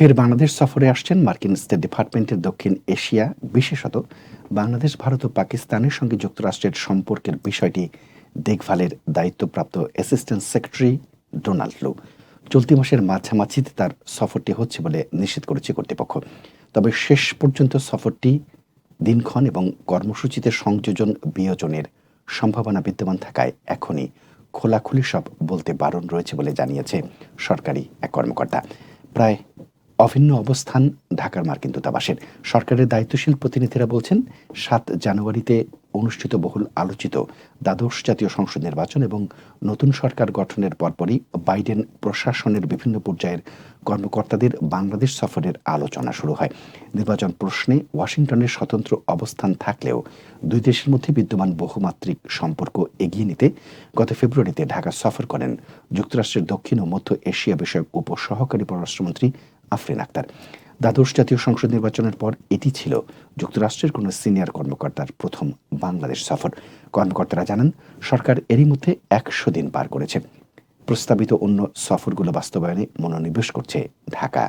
ফের বাংলাদেশ সফরে আসছেন মার্কিন স্টেট ডিপার্টমেন্টের দক্ষিণ এশিয়া, বিশেষত বাংলাদেশ, ভারত ও পাকিস্তানের সঙ্গে যুক্তরাষ্ট্রের সম্পর্কের বিষয়টি দেখভালের দায়িত্বপ্রাপ্ত অ্যাসিস্ট্যান্ট সেক্রেটারি ডোনাল্ড লু। চলতি মাসের মাঝামাঝিতে তার সফরটি হচ্ছে বলে নিশ্চিত করেছে কর্তৃপক্ষ। তবে শেষ পর্যন্ত সফরটি দিনক্ষণ এবং কর্মসূচিতে সংযোজন বিয়োজনের সম্ভাবনা বিদ্যমান থাকায় এখনই খোলাখুলি সব বলতে বারণ রয়েছে বলে জানিয়েছে সরকারি এক কর্মকর্তা। প্রায় অভিন্ন অবস্থান ঢাকার মার্কিন দূতাবাসের। সরকারের দায়িত্বশীল প্রতিনিধিরা বলছেন, সাত জানুয়ারিতে অনুষ্ঠিত বহুল আলোচিত দ্বাদশ জাতীয় সংসদ নির্বাচন এবং নতুন সরকার গঠনের পরপরই বাইডেন প্রশাসনের বিভিন্ন পর্যায়ের কর্মকর্তাদের বাংলাদেশ সফরের আলোচনা শুরু হয়। নির্বাচন প্রশ্নে ওয়াশিংটনের স্বতন্ত্র অবস্থান থাকলেও দুই দেশের মধ্যে বিদ্যমান বহুমাত্রিক সম্পর্ক এগিয়ে নিতে গত ফেব্রুয়ারিতে ঢাকা সফর করেন যুক্তরাষ্ট্রের দক্ষিণ ও মধ্য এশিয়া বিষয়ক উপসহকারী পররাষ্ট্রমন্ত্রী আফরিন আক্তার। দ্বাদশ জাতীয় সংসদ নির্বাচনের পর এটি ছিল যুক্তরাষ্ট্রের কোনো সিনিয়র কর্মকর্তার প্রথম বাংলাদেশ সফর। কর্মকর্তারা জানান, সরকার এরই মধ্যে একশো দিন পার করেছে। প্রস্তাবিত অন্য সফরগুলো বাস্তবায়নে মনোনিবেশ করছে ঢাকা।